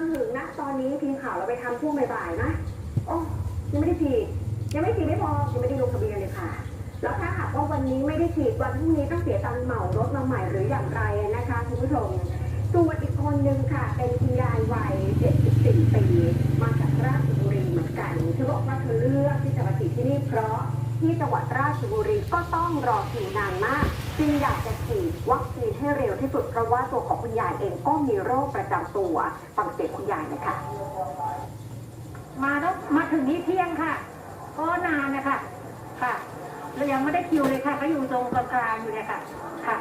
นถึงนะตอนนี้ทีมข่าวเราไปทำช่วงบ่ายๆนะโอ้ยังไม่ได้ฉีดยังไม่ฉีดไม่พอยังไม่ได้ลงทะเบียนเลยค่ะ แล้วถ้าหากว่าวันนี้ไม่ได้ฉีดวันพรุ่งนี้ต้องเสียตังค์เหมารถมาใหม่หรืออย่างไรนะคะคุณผู้ชมส่วนอีกคนนึงค่ะ เป็นคุณยายวัย 74 ปี มาจากราชบุรีเหมือนกันเธอบอกว่าเธอเลือกที่จะมาฉีดที่นี่เพราะที่จังหวัดราชบุรีก็ต้องรอคิวนานมากจึงอยากจะฉีด ให้เร็วที่สุดเพราะว่าตัวของคุณยายเองก็มีโรคประจำตัวฟังเสียงคุณยายหนะคะมาแล้วมาถึงนี้เที่ยงค่ะ ก็นานนะคะค่ะเรายังไม่ได้คิวเลยค่ะ ก็อยู่ตรงกลางๆอยู่เนี่ยค่ะค่ะ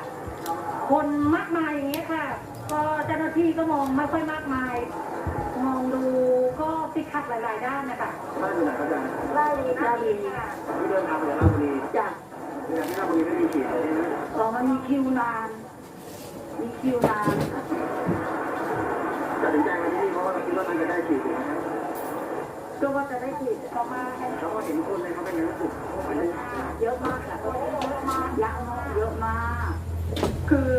คนมากมายอย่างเงี้ยค่ะ ก็เจ้าหน้าที่ก็มองไม่ค่อยมากมาย มองดูก็ติดขัดหลายๆด้านนะคะบ้านอยู่ไหนครับอาจารย์ไล่ลีรานะชบุรีค่ะที่เดินทางมาจากราชบุรีจ้ะเวลาที่ราชบุรีไม่มีฉีดเลยใช่ไหมอ๋อมันมีคิวนาน มีคิวนานค่ะตัดสินใจมาที่นี่เพราะว่าคิดว่ามันจะได้ฉีดถูกไหมครับก็ว่าจะได้ฉีดเขามาให้เขาก็เห็นคนเลยเขาเป็นยักศึกมันได้เยอะมากค่ะเยอะมากเยอะมากเยอะมาก คือ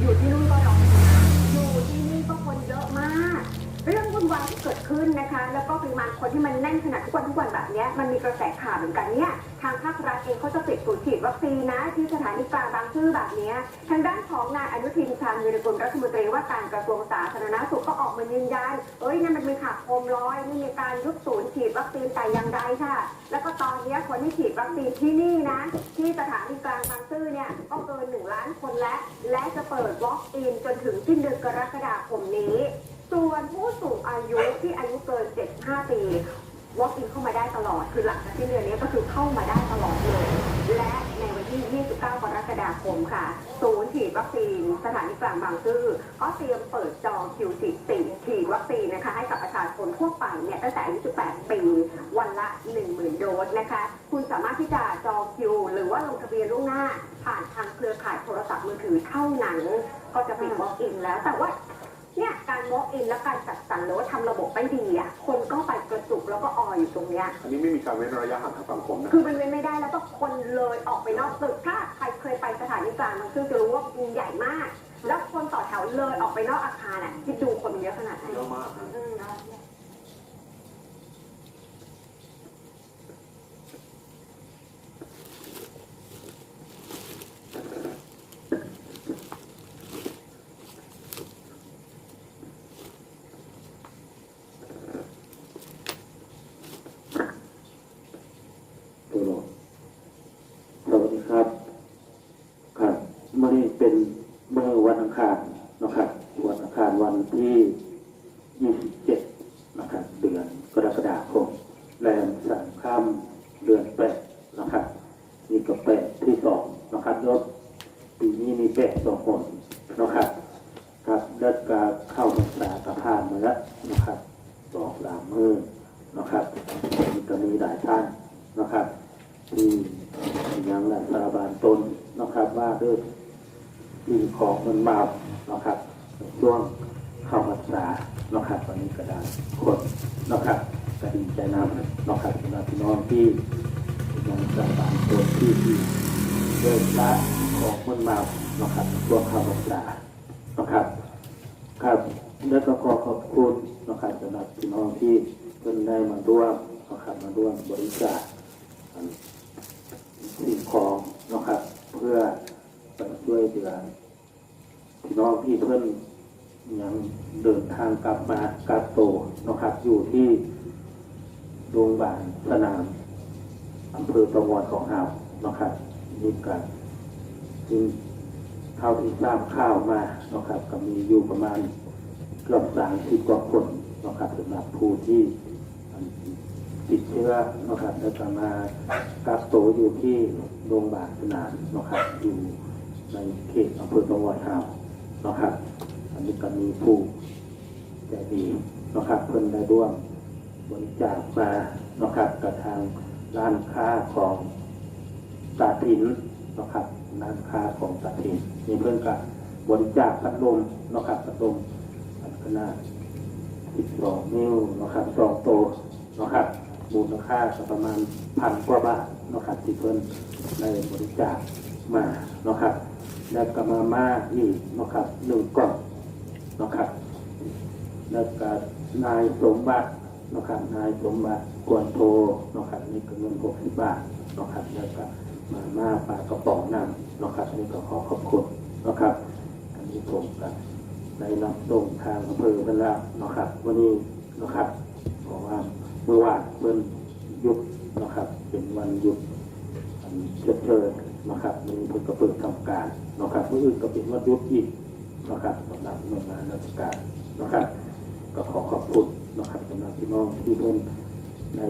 อยู่ที่นู่นก็ร้องอยู่ที่นี่ก็คนเยอะมาก เรื่องวุ่นวายที่เกิด ขึ้นนะคะ แล้วก็ปริมาณคนที่มันแน่นขนาดทุกวันทุกวันแบบนี้มันมีกระแสข่าวเหมือนกันเนี่ยทางภาครัฐเองเขาจะปิดศูนย์ฉีดวัคซีนนะ ที่สถานีกลางบางซื่อแบบนี้ทางด้านของนายอนุทินชาญวีรกุลรัฐมนตรีว่าการกระทรวงสาธารณสุขก็ออกมายืนยันเอ้ยนั่นมันเป็นข่าวโคมลอยไม่มีการยุบศูนย์ฉีดวัคซีนแต่อย่างใดค่ะ แล้วก็ตอนนี้คนที่ฉีดวัคซีนที่นี่นะ ที่สถานีกลางบางซื่อเนี่ยก็เกินหนึ่งล้านคนแล้วและจะเปิด walk in จนถึงสิ้นเดือนกรกฎาคมนี้ ส่วนผู้สูงอายุที่อายุเกิน 75 ปี walk in เข้ามาได้ตลอด คือหลังจากสิ้นเดือนนี้ก็คือเข้ามาได้ตลอดเลย และในวันที่ 29 กรกฎาคมค่ะ ศูนย์ฉีดวัคซีน สถานีกลางบางซื่อก็เตรียมเปิดจองคิวฉีดสี่ฉีดวัคซีนนะคะ ให้กับประชาชนทั่วไปเนี่ยตั้งแต่อายุ 18 ปี วันละ 10,000 โดสนะคะ คุณสามารถที่จะจองคิว หรือว่าลงทะเบียนล่วงหน้า ผ่านทางเครือข่ายโทรศัพท์มือถือเท่านั้น ก็จะปิด walk in แล้วแต่ว่า เนี่ยการ walk in และการจัดสรรหรือว่าทำระบบไม่ดีอะคนก็ไปกระจุกแล้วก็อออยู่ตรงเนี้ยอันนี้ไม่มีการเว้นระยะห่างทางสังคมนะคือมันเป็นไม่ได้แล้วต้องคนเลยออกไปนอกตึกถ้าใครเคยไปสถานีกลางบางซื่อจะรู้ว่ามันใหญ่มาก แล้วคนต่อแถวเลยออกไปนอกอาคารอะคิดดูคนเยอะขนาดไหนเยอะมากนะ อืม ตัวโลกสวัสดีครับ ครับเมื่อนี้เป็นเมื่อวันอัง คารนะครับวันอังคารวันที่ 27 นะครับ เดือนกรกฎาคมแรมสามค่ำเดือนแปดนะครับนี่ก็แปดที่สองนะครับยศปีนี้มีแปดสองคนนะครับครับเลิกการเข้าพรรษากับผ่านมาแล้วนะครับสองสามมือนะครับมีก็มีหลายท่านนะครับ ที่ยังหลังสาบานตนนะครับว่าด้วย สิ่งของมันเมานะครับช่วงเข้าพรรษานะครับวันนี้ก็ได้คนนะครับก็ดีใจน้ำนะครับสำหรับพี่น้องที่ยังสาบานตนที่ที่เดินละของมันเมานะครับช่วงเข้าพรรษานะครับครับแล้วก็ขอขอบคุณนะครับสำหรับพี่น้องที่เพิ่นได้มาร่วมนะครับมาร่วมบริจาคสิ่งของนะครับเพื่อ ช่วยเหลือพี่น้องที่เพิ่อนยังเดินทางกลับมากักโตวนะครับ อยู่ที่โรงพยาบาลสนามอำเภอประมวลของเรานะครับนี่กันจึงเท่าที่ทราบข่าวมานะครับ ก็มีอยู่ประมาณเกือบสามสิบกว่าคนนะครับสำหรับผู้ที่ติดเชื้อนะครับแล้วก็มากักตัวอยู่ที่โรงพยาบาลสนามนะครับอยู่ ในเขตอำเภอตะวันหาวนะครับอันนี้ก็มีผู้ใจดีนะครับเพิ่นได้ร่วมบริจาคมานะครับกับทางร้านค้าของตาถินนะครับร้านค้าของตาถินมีเพื่อนกับบริจาคพัดลมนะครับพัดลมอันขนาด12นิ้วนะครับสองโตนะครับมูลค่าประมาณพันกว่าบาทนะครับที่เพื่อนได้บริจาคมานะครับ และก็มาม่าอีกนะครับหนึ่งกล่องนะครับ แล้วก็นายสมบัตินะครับ นายสมบัติกวนโทนะครับนี่ก็เงินหกสิบบาทนะครับแล้วก็มาม่าปลากระป๋องน้ำนะครับนี่ก็ขอขอบคุณนะครับ อันนี้ผมกับได้รับส่งทางอำเภอเพิ่นแล้วนะครับ วันนี้นะครับเพราะว่าเมื่อวานเพิ่นหยุดนะครับ เป็นวันหยุดเชิดเชิญ นะครับมีเพิ่นก็เปิดทำการนะครับเมื่ออื่นก็เป็นวันหยุดอีกนะครับสำหรับหน่วยงานราชการนะครับก็ขอขอบคุณนะครับสำหรับพี่น้องที่เพิ่นได้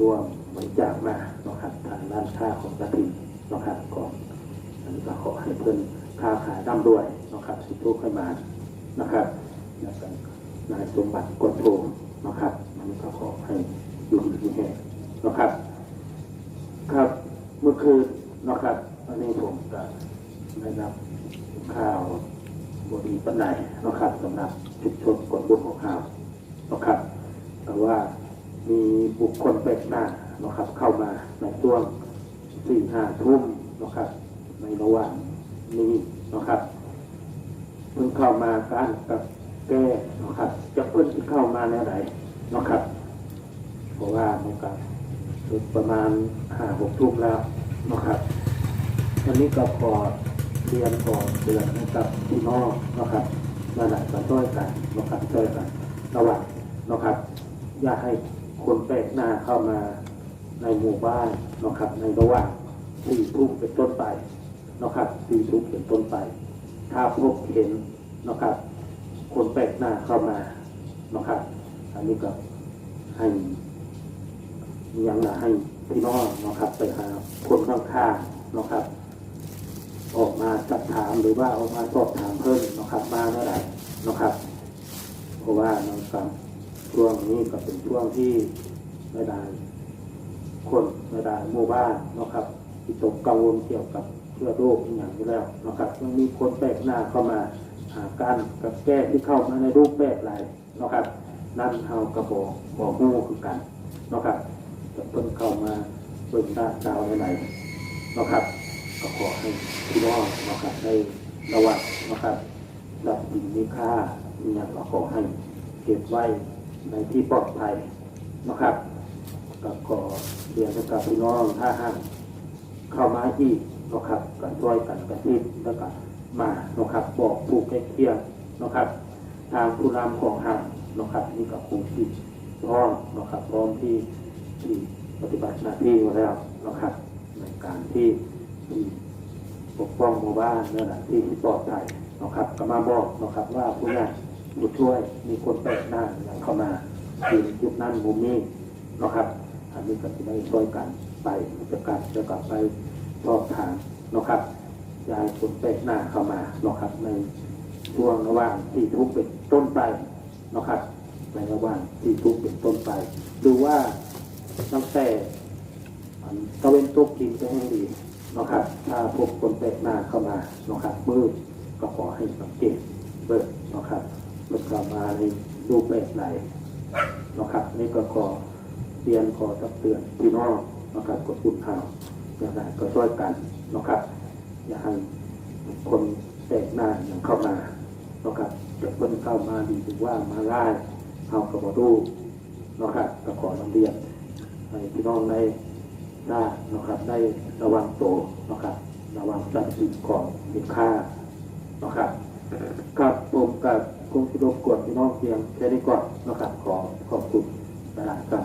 ร่วมบริจาคมานะครับทางด้านค่าของกระถิ่นนะครับของอันนี้ก็ขอให้เพื่อนค้าขายร่ำรวยนะครับสิทุกข์ให้มานะครับแล้วก็นายสมบัติกดโทนะครับอันนี้ก็ขอให้อยู่ดีมีแห่งนะครับ ครับเมื่อคืน นะครับอันนี้ผมก็ได้รับข่าวบดีปันไหนนะครับสำหรับชุมชนกดบุญของข่าวนะครับ แต่ว่ามีบุคคลแปลกหน้านะครับ เข้ามาในช่วงสี่ห้าทุ่มนะครับ ในระหว่างนี้นะครับเพิ่งเข้ามาการกับแก้นะครับ จะเพิ่งเข้ามาแนวไหนนะครับ เพราะว่ามันก็ถึงประมาณห้าหกทุ่มแล้ว นะครับวันนี้ก็ขอเรียนขอเตือนให้กับพี่น้องนะครับมาหนักมาช่วยกันนะครับช่วยกันระวังนะครับ อย่าให้คนแปลกหน้าเข้ามาในหมู่บ้านนะครับ ในระหว่างสี่ทุ่มเป็นต้นไปนะครับสี่ทุ่มเป็นต้นไป ถ้าพบเห็นนะครับ คนแปลกหน้าเข้ามานะครับ อันนี้ก็ให้ยังนะให้ พี่น้องนะครับไปหาคนข้างๆนะครับ ออกมาสักถามหรือว่าออกมาสอบถามเพิ่มนะครับมาเมื่อไหร่นะครับ เพราะว่านะครับช่วงนี้ก็เป็นช่วงที่ไม่ได้คนไม่ได้หมู่บ้านนะครับที่ตกกังวลเกี่ยวกับเชื้อโรคอย่างนี้แล้วนะครับยังมีคนแปลกหน้าเข้ามาหาการกับแก้ที่เข้ามาในรูปแบบหลายนะครับนั่นเฮากระบอกบอกหูคือกันนะครับ จะเพิ่งเข้ามาเบิ่งด้าดาวไหนนะครับก็ขอให้พี่น้องนะครับได้ระวังนะครับรับสิ่งมีค่าอหย่างก็ขอให้เก็บไว้ในที่ปลอดภัยนะครับก็ขอเรียนกับพี่น้องถ้าห้างเข้ามาอีกนะครับก็ช่วยกันกระติบแล้วก็มานะครับบอกผู้ใกล้เคียงนะครับ ทางผู้นำของห้างนะครับนี่ก็คงที่พร้อมนะครับพร้อมที่ ที่ปฏิบัติหน้าที่มาแล้วนะครับในการที่ปกป้องหมู่บ้านนั่นแหละที่ปลอดภัยนะครับก็มาบอกนะครับว่าผู้ใหญ่ผู้ช่วยมีคนแปลกหน้าเข้ามาที่จุดนั้นมุมนี้นะครับอันนี้ก็จะได้ช่วยกันไปจะกลับจะกลับไปสอบถามนะครับอยายคนแปลกหน้าเข้ามานะครับในช่วงระหว่างที่ทุกข์เป็นต้นไปนะครับในระหว่างที่ทุกข์เป็นต้นไปดูว่า ตั้งแต่ตะเวนตกกินจะให้ดีนะครับถ้าพบคนแปลกหน้าเข้ามานะครับมือก็ขอให้สังเกตเบิดนะครับมันเข้ามาในรูปแบบไหนนะครับนี่ก็ขอเรียนขอตักเตือนพี่น้องนะครับกดปุ่นข่าวอย่างไรก็ช่วยกันนะครับอย่าให้คนแตกหน้าอย่างเข้ามานะครับจะเพิ่นเข้ามาดีหรือว่ามาไล่เอากระบอกดูนะครับก็ขอนำเรียน ให้พี่น้องได้ได้นะครับได้ระวังตัวนะครับระวังทรัพย์สินของมีค่านะครับครับผมกับคงที่รบกวดพี่น้องเพียงแค่นี้ก่อนนะครับขอขอบคุณนะครับ